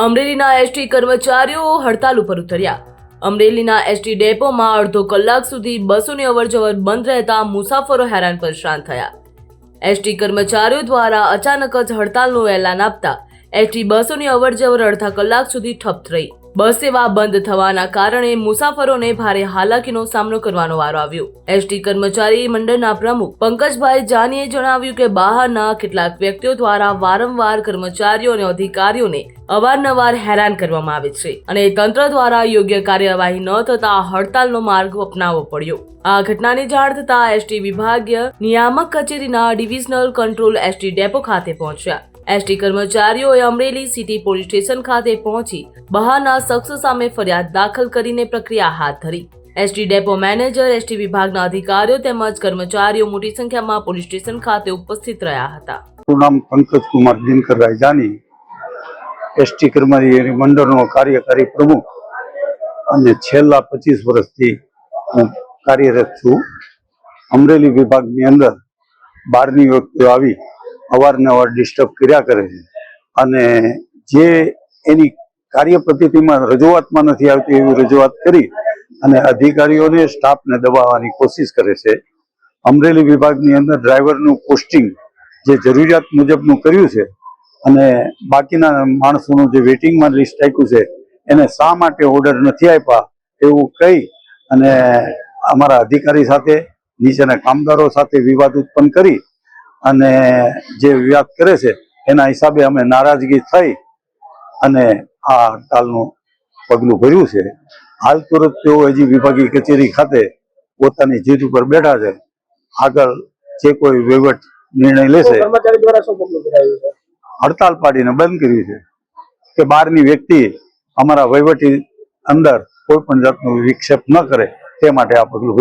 અમરેલીના એસટી કર્મચારીઓ હડતાલ ઉપર ઉતર્યા. અમરેલીના એસટી ડેપોમાં અડધો કલાક સુધી બસોની અવરજવર બંધ રહેતા મુસાફરો હેરાન પરેશાન થયા. એસટી કર્મચારીઓ દ્વારા અચાનક જ હડતાલનું એલાન આપતા એસટી બસોની અવરજવર અડધા કલાક સુધી ઠપ રહી બસ સેવા બંધ થવાના કારણે મુસાફરોને ભારે હાલાકીનો સામનો કરવાનો વારો આવ્યો. એસટી કર્મચારી મંડળના પ્રમુખ પંકજભાઈ જાનીએ જણાવ્યું કે બહારના કેટલાક વ્યક્તિઓ દ્વારા વારંવાર કર્મચારીઓ અને અધિકારીઓને અવારનવાર હેરાન કરવામાં આવે છે અને તંત્ર દ્વારા યોગ્ય કાર્યવાહી ન થતા હડતાલનો માર્ગ અપનાવવો પડ્યો. આ ઘટનાની જાણ થતા એસટી વિભાગીય નિયામક કચેરીના ડિવિઝનલ કંટ્રોલ એસટી ડેપો ખાતે પહોંચ્યા. એસટી કર્મચારીઓએ અમરેલી સિટી પોલીસ સ્ટેશન ખાતે પહોંચી બહારના શખ્સ સામે ફરિયાદ દાખલ કરીને પ્રક્રિયા હાથ ધરી. એસટી ડેપો મેનેજર, એસટી વિભાગના અધિકારીઓ તેમજ કર્મચારીઓ મોટી સંખ્યામાં પોલીસ સ્ટેશન ખાતે ઉપસ્થિત રહ્યા હતા. નામ પંકજ દિનકર રાયજાની, એસટી કર્મચારી મંડળનો કાર્યકારી પ્રમુખ અને છેલ્લા પચીસ વર્ષથી હું કાર્યરત છું. અમરેલી વિભાગની અંદર બારની વ્યક્તિઓ આવી અવારનવાર ડિસ્ટર્બ કર્યા કરે છે. અને જે એની કાર્ય પદ્ધતિમાં રજૂઆતમાં નથી આવતી એવી રજૂઆત કરી અને અધિકારીઓને સ્ટાફને દબાવવાની કોશિશ કરે છે. અમરેલી વિભાગની અંદર ડ્રાઈવરનું પોસ્ટિંગ જે જરૂરિયાત મુજબનું કર્યું છે અને બાકીના માણસોનું જે વેઇટિંગમાં લિસ્ટ આપ્યું છે, એને શા માટે ઓર્ડર નથી આપ્યા એવું કહી અને અમારા અધિકારી સાથે નીચેના કામદારો સાથે વિવાદ ઉત્પન્ન કરી અને જે વિવાદ કરે છે એના હિસાબે અમે નારાજગી થઈ અને આ હડતાલનું પગલું ભર્યું છે. હાલ તુરત તેઓ હજી વિભાગીય કચેરી ખાતે પોતાની જીત ઉપર બેઠા છે. આગળ જે કોઈ વહીવટ નિર્ણય લેશે હડતાલ પાડીને બંધ કરી છે. કે બહારની વ્યક્તિ અમારા વહીવટી અંદર કોઈ પણ જાતનો વિક્ષેપ ન કરે તે માટે આ પગલું ભર્યું